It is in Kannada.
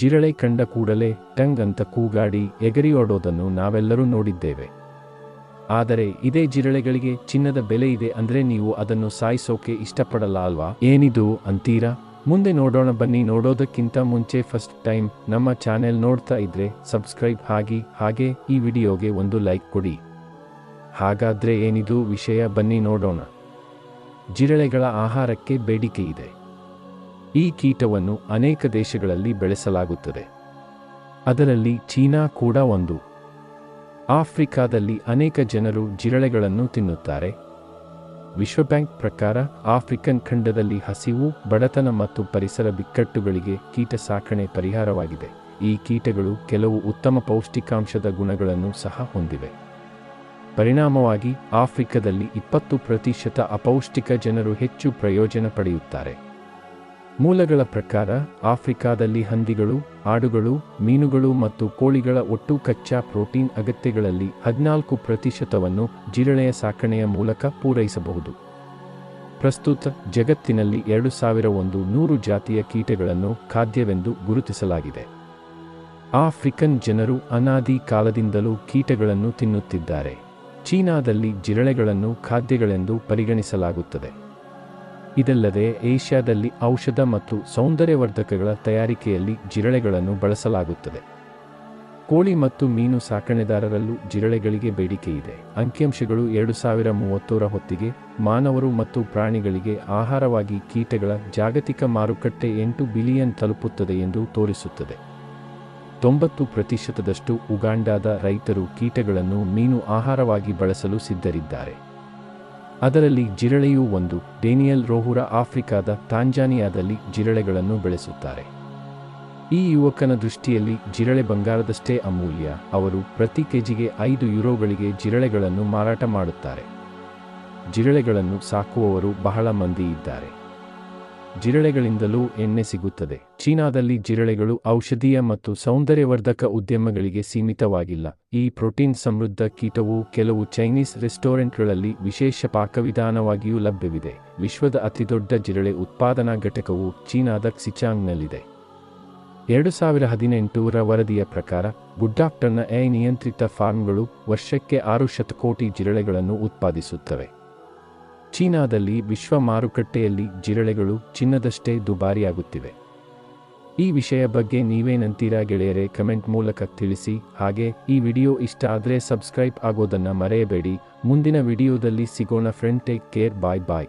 ಜಿರಳೆ ಕಂಡ ಕೂಡಲೇ ಟಂಗ್ ಅಂತ ಕೂಗಾಡಿ ಎಗರಿಯೋಡೋದನ್ನು ನಾವೆಲ್ಲರೂ ನೋಡಿದ್ದೇವೆ. ಆದರೆ ಇದೇ ಜಿರಳೆಗಳಿಗೆ ಚಿನ್ನದ ಬೆಲೆ ಇದೆ ಅಂದ್ರೆ ನೀವು ಅದನ್ನು ಸಾಯಿಸೋಕೆ ಇಷ್ಟಪಡಲ್ಲ ಅಲ್ವಾ? ಏನಿದು ಅಂತೀರಾ? ಮುಂದೆ ನೋಡೋಣ ಬನ್ನಿ. ನೋಡೋದಕ್ಕಿಂತ ಮುಂಚೆ ಫಸ್ಟ್ ಟೈಮ್ ನಮ್ಮ ಚಾನೆಲ್ ನೋಡ್ತಾ ಇದ್ರೆ ಸಬ್ಸ್ಕ್ರೈಬ್ ಆಗಿ, ಹಾಗೆ ಈ ವಿಡಿಯೋಗೆ ಒಂದು ಲೈಕ್ ಕೊಡಿ. ಹಾಗಾದ್ರೆ ಏನಿದು ವಿಷಯ ಬನ್ನಿ ನೋಡೋಣ. ಜಿರಳೆಗಳ ಆಹಾರಕ್ಕೆ ಬೇಡಿಕೆ ಇದೆ. ಈ ಕೀಟವನ್ನು ಅನೇಕ ದೇಶಗಳಲ್ಲಿ ಬೆಳೆಸಲಾಗುತ್ತದೆ. ಅದರಲ್ಲಿ ಚೀನಾ ಕೂಡ ಒಂದು. ಆಫ್ರಿಕಾದಲ್ಲಿ ಅನೇಕ ಜನರು ಜಿರಳೆಗಳನ್ನು ತಿನ್ನುತ್ತಾರೆ. ವಿಶ್ವ ಬ್ಯಾಂಕ್ ಪ್ರಕಾರ ಆಫ್ರಿಕನ್ ಖಂಡದಲ್ಲಿ ಹಸಿವು, ಬಡತನ ಮತ್ತು ಪರಿಸರ ಬಿಕ್ಕಟ್ಟುಗಳಿಗೆ ಕೀಟ ಸಾಕಣೆ ಪರಿಹಾರವಾಗಿದೆ. ಈ ಕೀಟಗಳು ಕೆಲವು ಉತ್ತಮ ಪೌಷ್ಟಿಕಾಂಶದ ಗುಣಗಳನ್ನು ಸಹ ಹೊಂದಿವೆ. ಪರಿಣಾಮವಾಗಿ ಆಫ್ರಿಕಾದಲ್ಲಿ ಇಪ್ಪತ್ತು ಪ್ರತಿಶತ ಅಪೌಷ್ಟಿಕ ಜನರು ಹೆಚ್ಚು ಪ್ರಯೋಜನ ಪಡೆಯುತ್ತಾರೆ. ಮೂಲಗಳ ಪ್ರಕಾರ ಆಫ್ರಿಕಾದಲ್ಲಿ ಹಂದಿಗಳು, ಆಡುಗಳು, ಮೀನುಗಳು ಮತ್ತು ಕೋಳಿಗಳ ಒಟ್ಟು ಕಚ್ಚಾ ಪ್ರೋಟೀನ್ ಅಗತ್ಯಗಳಲ್ಲಿ ಹದಿನಾಲ್ಕು ಪ್ರತಿಶತವನ್ನು ಜಿರಳೆಯ ಸಾಕಣೆಯ ಮೂಲಕ ಪೂರೈಸಬಹುದು. ಪ್ರಸ್ತುತ ಜಗತ್ತಿನಲ್ಲಿ ಎರಡು ಸಾವಿರ ಒಂದು ನೂರು ಜಾತಿಯ ಕೀಟಗಳನ್ನು ಖಾದ್ಯವೆಂದು ಗುರುತಿಸಲಾಗಿದೆ. ಆಫ್ರಿಕನ್ ಜನರು ಅನಾದಿ ಕಾಲದಿಂದಲೂ ಕೀಟಗಳನ್ನು ತಿನ್ನುತ್ತಿದ್ದಾರೆ. ಚೀನಾದಲ್ಲಿ ಜಿರಳೆಗಳನ್ನು ಖಾದ್ಯಗಳೆಂದು ಪರಿಗಣಿಸಲಾಗುತ್ತದೆ. ಇದಲ್ಲದೆ ಏಷ್ಯಾದಲ್ಲಿ ಔಷಧ ಮತ್ತು ಸೌಂದರ್ಯವರ್ಧಕಗಳ ತಯಾರಿಕೆಯಲ್ಲಿ ಜಿರಳೆಗಳನ್ನು ಬಳಸಲಾಗುತ್ತದೆ. ಕೋಳಿ ಮತ್ತು ಮೀನು ಸಾಕಣೆದಾರರಲ್ಲೂ ಜಿರಳೆಗಳಿಗೆ ಬೇಡಿಕೆ ಇದೆ ಅಂಕಿಅಂಶಗಳು ಎರಡು ಸಾವಿರ ಮೂವತ್ತರ ಹೊತ್ತಿಗೆ ಮಾನವರು ಮತ್ತು ಪ್ರಾಣಿಗಳಿಗೆ ಆಹಾರವಾಗಿ ಕೀಟಗಳ ಜಾಗತಿಕ ಮಾರುಕಟ್ಟೆ ಎಂಟು ಬಿಲಿಯನ್ ತಲುಪುತ್ತದೆ ಎಂದು ತೋರಿಸುತ್ತದೆ. ತೊಂಬತ್ತು ಪ್ರತಿಶತದಷ್ಟು ಉಗಾಂಡಾದ ರೈತರು ಕೀಟಗಳನ್ನು ಮೀನು ಆಹಾರವಾಗಿ ಬಳಸಲು ಸಿದ್ಧರಿದ್ದಾರೆ. ಅದರಲ್ಲಿ ಜಿರಳೆಯೂ ಒಂದು. ಡೇನಿಯಲ್ ರೋಹುರ ಆಫ್ರಿಕಾದ ತಾಂಜಾನಿಯಾದಲ್ಲಿ ಜಿರಳೆಗಳನ್ನು ಬೆಳೆಸುತ್ತಾರೆ. ಈ ಯುವಕನ ದೃಷ್ಟಿಯಲ್ಲಿ ಜಿರಳೆ ಬಂಗಾರದಷ್ಟೇ ಅಮೂಲ್ಯ. ಅವರು ಪ್ರತಿ ಕೆಜಿಗೆ ಐದು ಯುರೋಗಳಿಗೆ ಜಿರಳೆಗಳನ್ನು ಮಾರಾಟ ಮಾಡುತ್ತಾರೆ. ಜಿರಳೆಗಳನ್ನು ಸಾಕುವವರು ಬಹಳ ಮಂದಿ ಇದ್ದಾರೆ. ಜಿರಳೆಗಳಿಂದಲೂ ಎಣ್ಣೆ ಸಿಗುತ್ತದೆ. ಚೀನಾದಲ್ಲಿ ಜಿರಳೆಗಳು ಔಷಧೀಯ ಮತ್ತು ಸೌಂದರ್ಯವರ್ಧಕ ಉದ್ಯಮಗಳಿಗೆ ಸೀಮಿತವಾಗಿಲ್ಲ. ಈ ಪ್ರೋಟೀನ್ ಸಮೃದ್ಧ ಕೀಟವು ಕೆಲವು ಚೈನೀಸ್ ರೆಸ್ಟೋರೆಂಟ್ಗಳಲ್ಲಿ ವಿಶೇಷ ಪಾಕವಿಧಾನವಾಗಿಯೂ ಲಭ್ಯವಿದೆ. ವಿಶ್ವದ ಅತಿದೊಡ್ಡ ಜಿರಳೆ ಉತ್ಪಾದನಾ ಘಟಕವು ಚೀನಾದ ಕ್ಸಿಚಾಂಗ್ನಲ್ಲಿದೆ ಎರಡು ಸಾವಿರ ಹದಿನೆಂಟರ ವರದಿಯ ಪ್ರಕಾರ, ಗುಡ್ಡಾಫ್ಟರ್ನ ಎ ನಿಯಂತ್ರಿತ ಫಾರ್ಮ್ಗಳು ವರ್ಷಕ್ಕೆ ಆರು ಶತಕೋಟಿ ಜಿರಳೆಗಳನ್ನು ಉತ್ಪಾದಿಸುತ್ತವೆ. ಚೀನಾದಲ್ಲಿ ವಿಶ್ವ ಮಾರುಕಟ್ಟೆಯಲ್ಲಿ ಜಿರಳೆಗಳು ಚಿನ್ನದಷ್ಟೇ ದುಬಾರಿಯಾಗುತ್ತಿವೆ. ಈ ವಿಷಯ ಬಗ್ಗೆ ನೀವೇನಂತೀರಾ ಗೆಳೆಯರೆ ಕಮೆಂಟ್ ಮೂಲಕ ತಿಳಿಸಿ. ಹಾಗೆ ಈ ವಿಡಿಯೋ ಇಷ್ಟ ಆದರೆ ಸಬ್ಸ್ಕ್ರೈಬ್ ಆಗೋದನ್ನು ಮರೆಯಬೇಡಿ. ಮುಂದಿನ ವಿಡಿಯೋದಲ್ಲಿ ಸಿಗೋಣ. Friend, take care, bye bye.